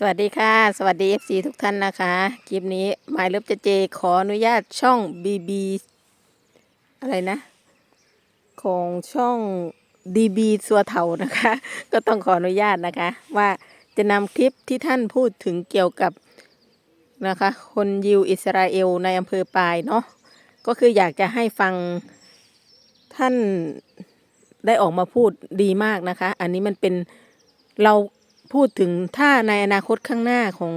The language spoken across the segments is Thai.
สวัสดีค่ะ สวัสดี FC ทุกท่านนะคะ คลิปนี้หมายเลิฟเจเจ ขออนุญาตช่อง BB อะไรนะ ของช่อง DB สัวเถานะคะ ก็ต้องขออนุญาตนะคะ ว่าจะนำคลิปที่ท่านพูดถึงเกี่ยวกับนะคะ คนยิวอิสราเอลในอำเภอปายเนาะก็คืออยากจะให้ฟังท่านได้ออกมาพูดดีมากนะคะ อันนี้มันเป็นเรา พูดถึงถ้าในอนาคตข้างหน้าของ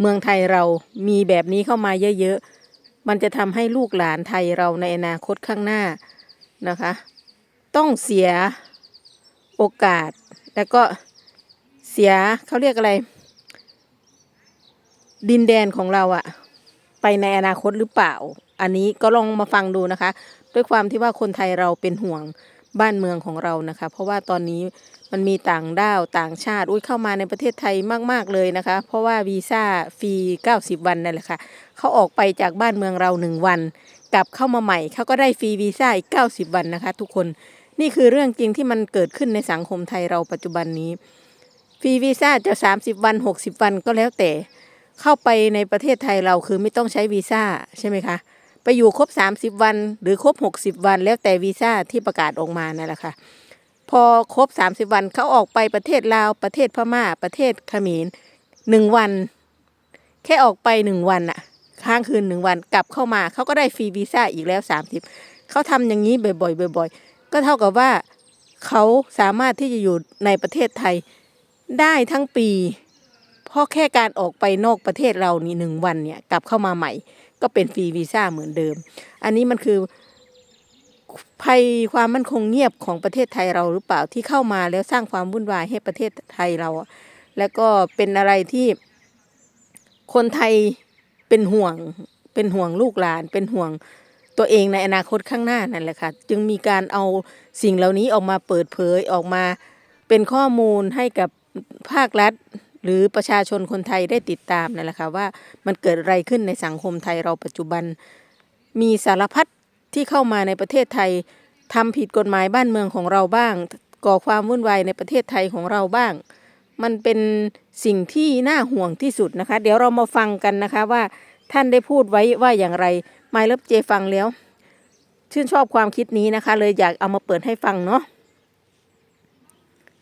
เมืองไทยเรามีแบบนี้เข้ามาเยอะๆ มันจะทำให้ลูกหลานไทยเราในอนาคตข้างหน้านะคะ ต้องเสียโอกาส แล้วก็เสียเขาเรียกอะไร ดินแดนของเราอะไปในอนาคตหรือเปล่า อันนี้ก็ลองมาฟังดูนะคะ ด้วยความที่ว่าคนไทยเราเป็นห่วง บ้านเมืองของเรานะคะ เพราะว่าตอนนี้มันมีต่างด้าวต่างชาติอุ้ยเข้ามาในประเทศไทยมาก ๆ เลยนะคะ เพราะว่าวีซ่าฟรี 90 วันนั่นแหละค่ะเขาออกไปจากบ้านเมืองเราหนึ่งวัน กลับเข้ามาใหม่เขาก็ได้ฟรีวีซ่าอีก 90 วันนะคะ ทุกคนนี่คือเรื่องจริงที่มันเกิดขึ้นในสังคมไทยเราปัจจุบันนี้ฟรีวีซ่าจะ 30 วัน 60 วันก็แล้วแต่ เข้าไปในประเทศไทยเราคือไม่ต้องใช้วีซ่าใช่ไหมคะ ไปอยู่ครบ 30 วัน หรือครบ 60 วัน แล้วแต่วีซ่าที่ประกาศออกมานั่นแหละค่ะพอครบ 30 วันเขาออกไปประเทศลาวประเทศพม่าประเทศเขมรหนึ่งวัน แค่ออกไปหนึ่งวันอะค้างคืนหนึ่งวันกลับเข้ามาเขาก็ได้ฟรีวีซ่าอีกแล้ว 30เขาทำอย่างนี้บ่อยๆบ่อยๆ ก็เท่ากับว่าเขาสามารถที่จะอยู่ในประเทศไทยได้ทั้งปี เพราะแค่การออกไปนอกประเทศเรานี่หนึ่งวันเนี่ยกลับเข้ามาใหม่ ก็เป็นฟรีวีซ่าเหมือนเดิม อันนี้มันคือภัยความมั่นคงเงียบของประเทศไทยเราหรือเปล่าที่เข้ามาแล้วสร้างความวุ่นวายให้ประเทศไทยเรา แล้วก็เป็นอะไรที่คนไทยเป็นห่วงเป็นห่วงลูกหลาน เป็นห่วงตัวเองในอนาคตข้างหน้านั่นแหละค่ะจึงมีการเอาสิ่งเหล่านี้ออกมาเปิดเผยออกมาเป็นข้อมูลให้กับภาครัฐ หรือประชาชนคนไทยได้ติดตามนั่นแหละค่ะว่ามันเกิดอะไรขึ้นในสังคมไทยเราปัจจุบัน มีสารพัดที่เข้ามาในประเทศไทยทำผิดกฎหมายบ้านเมืองของเราบ้าง ก่อความวุ่นวายในประเทศไทยของเราบ้าง มันเป็นสิ่งที่น่าห่วงที่สุดนะคะ เดี๋ยวเรามาฟังกันนะคะว่าท่านได้พูดไว้ว่าอย่างไรไมล์เลิฟเจฟังแล้ว ชื่นชอบความคิดนี้นะคะ เลยอยากเอามาเปิดให้ฟังเนาะ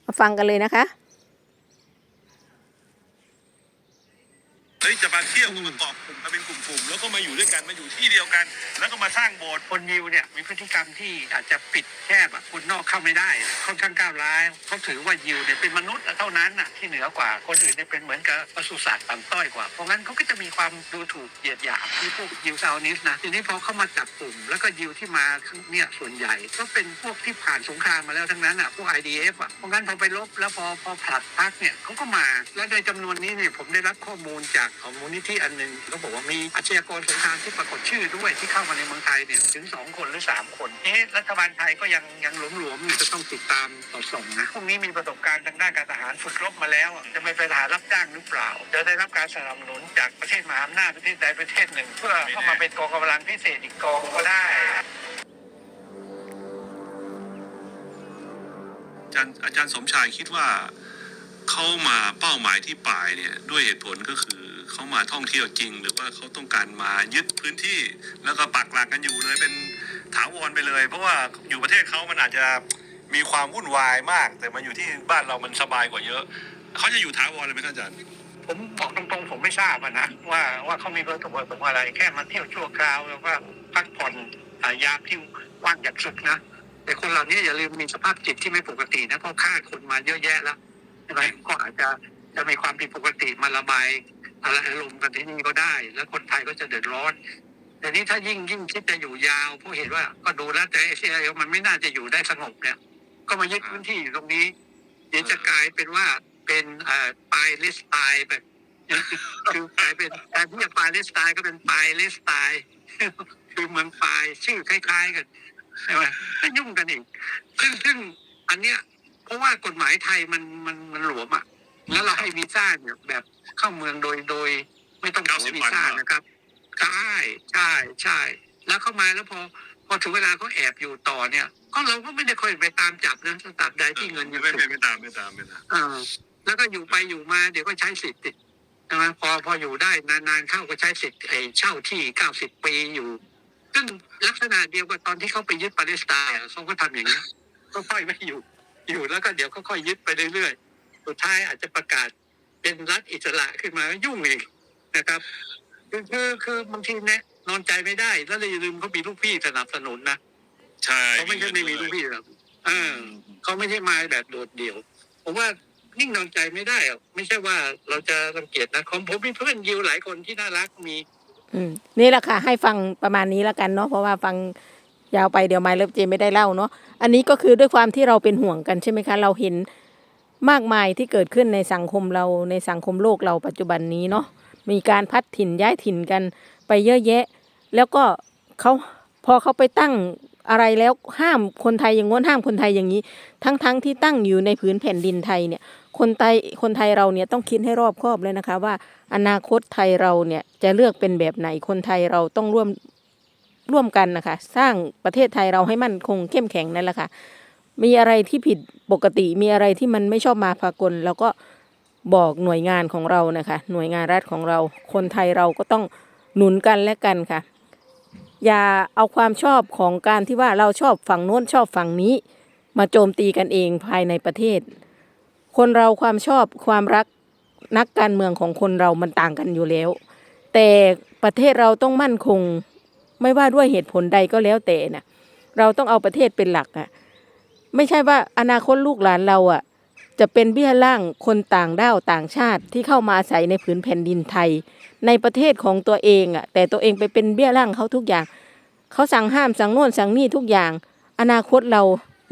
มาฟังกันเลยนะคะ เฮ้ยจะมาเที่ยวกันมาเกาะกลุ่ม กลุ่ม แล้วก็มาอยู่ด้วยกันมาอยู่ที่เดียวกัน แล้วก็มาสร้างโบสถ์คนยิวเนี่ยมีพฤติกรรมที่อาจจะปิดแคบอะคนนอกเข้าไม่ได้ค่อนข้างก้าวร้ายเขาถือว่ายิวเนี่ยเป็นมนุษย์เท่านั้นน่ะที่เหนือกว่าคนอื่นเนี่ยเป็นเหมือนกับปศุสัตว์ต่ำต้อยกว่าเพราะงั้นเขาก็จะมีความดูถูกเหยียดหยามที่พวกยิวซาวนิสต์นะทีนี้พอเข้ามาจับกลุ่ม แล้วก็ยิวที่มาเนี่ยส่วนใหญ่ ก็เป็นพวกที่ผ่านสงครามมาแล้วทั้งนั้นอะพวก IDF อะเพราะงั้นพอไปลบแล้วพอพอผลัดพักเนี่ยเขาก็มาและในจำนวนนี้เนี่ยผมได้รับข้อมูลจากของมูลนิธิอันหนึ่งเขาบอกว่ามีอาชญากรสงครามที่ปรากฏชื่อด้วยที่เข้ามาในเมืองไทยเนี่ยถึงสองคนหรือสามคน เอ๊ะรัฐบาลไทยก็ยังยังหลวมๆอยู่จะต้องติดตามต่อส่งนะพวกนี้มีประสบการณ์ทางด้านการทหารฝึกรบมาแล้วอะจะไม่เป็นทหารรับจ้างหรือเปล่า จะได้รับการสนับสนุนจากประเทศมหาอำนาจประเทศใดประเทศหนึ่ง เพื่อเข้ามาเป็นกองกำลังพิเศษอีกกองก็ได้อาจารย์อาจารย์สมชายคิดว่า เขามาเป้าหมายที่ปลายเนี่ยด้วยเหตุผลก็คือ เขามาท่องเที่ยวจริง หรือว่าเขาต้องการมายึดพื้นที่ แล้วก็ปักหลักกันอยู่เลยเป็นถาวรไปเลย เพราะว่าอยู่ประเทศเขามันอาจจะมีความวุ่นวายมาก แต่มาอยู่ที่บ้านเรามันสบายกว่าเยอะเขาจะอยู่ถาวรเลยไหมครับอาจารย์ผมบอกตรงๆ ผมไม่ทราบนะว่าว่าเขามีวัตถุประสงค์อะไร แค่มาเที่ยวชั่วคราวแล้วก็พักผ่อนยามที่ว่างจากศึกนะแต่คนเหล่านี้อย่าลืมมีสภาพจิตที่ไม่ปกตินะเพราะฆ่าคนมาเยอะแยะแล้วใช่ไหมก็อาจจะจะมีความผิดปกติมาระบาย อะไรอารมณ์กันที่นี่ก็ได้ แล้วคนไทยก็จะเดือดร้อนแต่นี้ถ้ายิ่งยิ่งคิดจะอยู่ยาวเพราะเห็นว่าก็ดูแล้วแต่เอเชียมันไม่น่าจะอยู่ได้สงบเนี่ย ก็มายึดพื้นที่อยู่ตรงนี้เดี๋ยวจะกลายเป็นว่าเป็นเอ่อปลายลิสตายแบบคือกลายเป็นแทนที่จะปลายลิสตายก็เป็นปลายลิสตายคือเมืองปลายชื่อคล้าย ๆ กันใช่ไหมยุ่งกันอีกซึ่งซึ่งอันเนี้ยเพราะว่ากฎหมายไทยมันมันมันหลวมอะ แล้วเราให้วีซ่าเนี่ยแบบเข้าเมืองโดยโดย ไม่ต้องขอวีซ่านะครับใช่ใช่ใช่ แล้วเข้ามาแล้วพอ พอถึงเวลาเขาแอบอยู่ต่อเนี่ย ก็เราก็ไม่ได้ค่อยไปตามจับนะตราบใดที่เงินยังไม่ถึไม่งไม่ตามไม่ตามไม่ตามเออแล้วก็อยู่ไปอยู่มาเดี๋ยวก็ใช้สิทธิ์ดิใช่ไหมพอพออยู่ได้นานๆเข้าก็ใช้สิทธิ์ไอ้เช่าที่เก้าสิบปีอยู่ ซึ่งลักษณะเดียวกับตอนที่เขาไปยึดปาเลสไตน์อะเขาก็ทำอย่างนี้ยก็ค่อยไม่อยู่ อยู่แล้วก็เดี๋ยวก็ค่อยยึดไปเรื่อยๆ สุดท้ายอาจจะประกาศเป็นรัฐอิสระขึ้นมาก็ยุ่งอีกนะครับ คือคือคือบางทีเนี่ยนอนใจไม่ได้ แล้วเลยอย่าลืมเขามีลูกพี่สนับสนุนนะใช่เขาไม่ใช่ไม่มีลูกพี่หรอกเออเขาไม่ใช่มาแบบโดดเดี่ยว ผมว่านิ่งนอนใจไม่ได้หรอกไม่ใช่ว่าเราจะรังเกียจนะของผมมีเพื่อนยิวหลายคนที่น่ารักมี อืมนี่แหละค่ะ ให้ฟังประมาณนี้แล้วกันเนาะเพราะว่าฟังยาวไปเดี๋ยวไมล์เลิฟเจไม่ได้เล่าเนาะอันนี้ก็คือด้วยความที่เราเป็นห่วงกันใช่ไหมคะ เราเห็น มากมายที่เกิดขึ้นในสังคมเราในสังคมโลกเราปัจจุบันนี้เนาะมีการพัดถิ่นย้ายถิ่นกันไปเยอะแยะ แล้วก็เขาพอเขาไปตั้งอะไรแล้วห้ามคนไทยอย่างง้นห้ามคนไทยอย่างนี้ ทั้งๆที่ตั้งอยู่ในผืนแผ่นดินไทยเนี่ย คนไทยคนไทยเราเนี่ยต้องคิดให้รอบคอบเลยนะคะ ว่าอนาคตไทยเราเนี่ยจะเลือกเป็นแบบไหนคนไทยเราต้องร่วมร่วมกันนะคะ สร้างประเทศไทยเราให้มั่นคงเข้มแข็งนั่นแหละค่ะ มีอะไรที่ผิดปกติมีอะไรที่มันไม่ชอบมาพากลแล้วก็บอกหน่วยงานของเรานะคะ หน่วยงานรัฐของเรา คนไทยเราก็ต้องหนุนกันและกันค่ะ อย่าเอาความชอบของการที่ว่าเราชอบฝั่งโน้นชอบฝั่งนี้ มาโจมตีกันเองภายในประเทศ คนเราความชอบความรักนักการเมืองของคนเรามันต่างกันอยู่แล้ว แต่ประเทศเราต้องมั่นคง ไม่ว่าด้วยเหตุผลใดก็แล้วแต่นะเราต้องเอาประเทศเป็นหลักอะ ไม่ใช่ว่าอนาคตลูกหลานเราอะจะเป็นเบี้ยล่างคนต่างด้าวต่างชาติที่เข้ามาอาศัยในผืนแผ่นดินไทย ในประเทศของตัวเองอะแต่ตัวเองไปเป็นเบี้ยล่างเขาทุกอย่าง เขาสั่งห้ามสั่งโน่นสั่งนี่ทุกอย่าง อนาคตเรา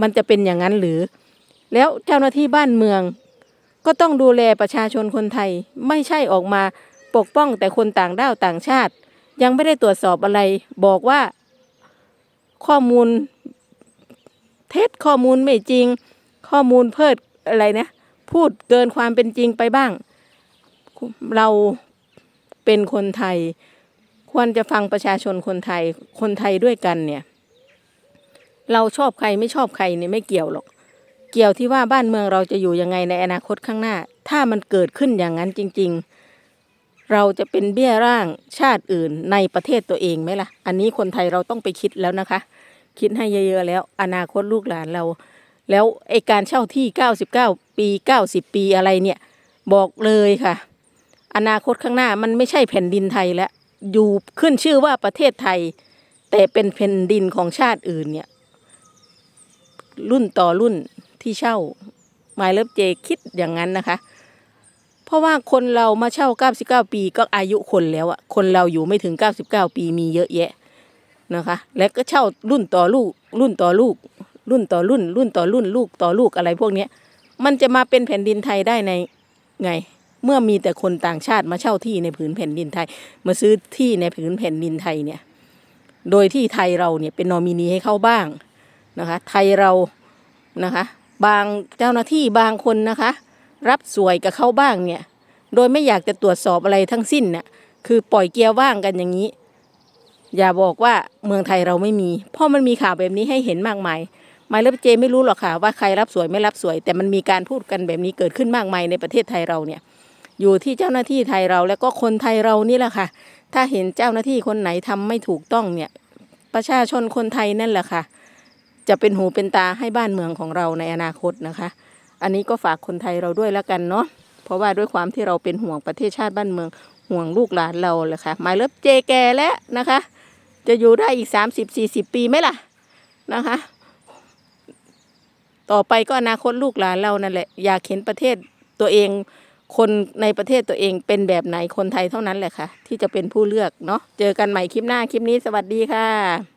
มันจะเป็นอย่างนั้นหรือ แล้วเจ้าหน้าที่บ้านเมือง ก็ต้องดูแลประชาชนคนไทยไม่ใช่ออกมาปกป้องแต่คนต่างด้าวต่างชาติ ยังไม่ได้ตรวจสอบอะไร บอกว่าข้อมูล เท็จข้อมูลไม่จริง ข้อมูลเพิดอะไรนะ พูดเกินความเป็นจริงไปบ้าง เราเป็นคนไทย ควรจะฟังประชาชนคนไทยคนไทยด้วยกันเนี่ย เราชอบใครไม่ชอบใครเนี่ยไม่เกี่ยวหรอก เกี่ยวที่ว่าบ้านเมืองเราจะอยู่ยังไงในอนาคตข้างหน้า ถ้ามันเกิดขึ้นอย่างนั้นจริง ๆเราจะเป็นเบี้ยร่างชาติอื่นในประเทศตัวเองไหมล่ะ อันนี้คนไทยเราต้องไปคิดแล้วนะคะ คิดให้เยอะๆแล้ว อนาคตลูกหลานเรา แล้วไอการเช่าที่ 99 ปี 90 ปีอะไรเนี่ย บอกเลยค่ะ อนาคตข้างหน้ามันไม่ใช่แผ่นดินไทยแล้วอยู่ขึ้นชื่อว่าประเทศไทย แต่เป็นแผ่นดินของชาติอื่นเนี่ย รุ่นต่อรุ่นที่เช่าหมายเลิฟเจคิดอย่างนั้นนะคะ เพราะว่าคนเรามาเช่า 99 ปีก็อายุคนแล้วอะคนเราอยู่ไม่ถึง 99 ปีมีเยอะแยะ นะคะ และก็เช่ารุ่นต่อลูก รุ่นต่อลูก รุ่นต่อรุ่น รุ่นต่อรุ่นลูกต่อลูกอะไรพวกเนี้ยมันจะมาเป็นแผ่นดินไทยได้ในไง เมื่อมีแต่คนต่างชาติมาเช่าที่ในผืนแผ่นดินไทย มาซื้อที่ในผืนแผ่นดินไทยเนี่ย โดยที่ไทยเราเนี่ยเป็นนอมินีให้เข้าบ้างนะคะ ไทยเรานะคะ บางเจ้าหน้าที่บางคนนะคะ รับสวยกับเขาบ้างเนี่ย โดยไม่อยากจะตรวจสอบอะไรทั้งสิ้นน่ะคือปล่อยเกียร์ว่างกันอย่างนี้ อย่าบอกว่าเมืองไทยเราไม่มี เพราะมันมีข่าวแบบนี้ให้เห็นมากมายหมายเลฟเจไม่รู้หรอกค่ะว่าใครรับสวยไม่รับสวย แต่มันมีการพูดกันแบบนี้เกิดขึ้นมากมายในประเทศไทยเราเนี่ย อยู่ที่เจ้าหน้าที่ไทยเราแล้วก็คนไทยเรานี่แหละค่ะ ถ้าเห็นเจ้าหน้าที่คนไหนทำไม่ถูกต้องเนี่ย ประชาชนคนไทยนั่นแหละค่ะ จะเป็นหูเป็นตาให้บ้านเมืองของเราในอนาคตนะคะ อันนี้ก็ฝากคนไทยเราด้วยแล้วกันเนาะเพราะว่าด้วยความที่เราเป็นห่วงประเทศชาติบ้านเมืองห่วงลูกหลานเราแหละค่ะหมายเลิฟเจแกแล้วนะคะ จะอยู่ได้อีกสามสิบสี่สิบปีไหมล่ะนะคะ ต่อไปก็อนาคตลูกหลานเรานั่นแหละ อยากเห็นประเทศตัวเอง คนในประเทศตัวเองเป็นแบบไหนคนไทยเท่านั้นแหละค่ะ ที่จะเป็นผู้เลือกเนาะเจอกันใหม่คลิปหน้าคลิปนี้สวัสดีค่ะ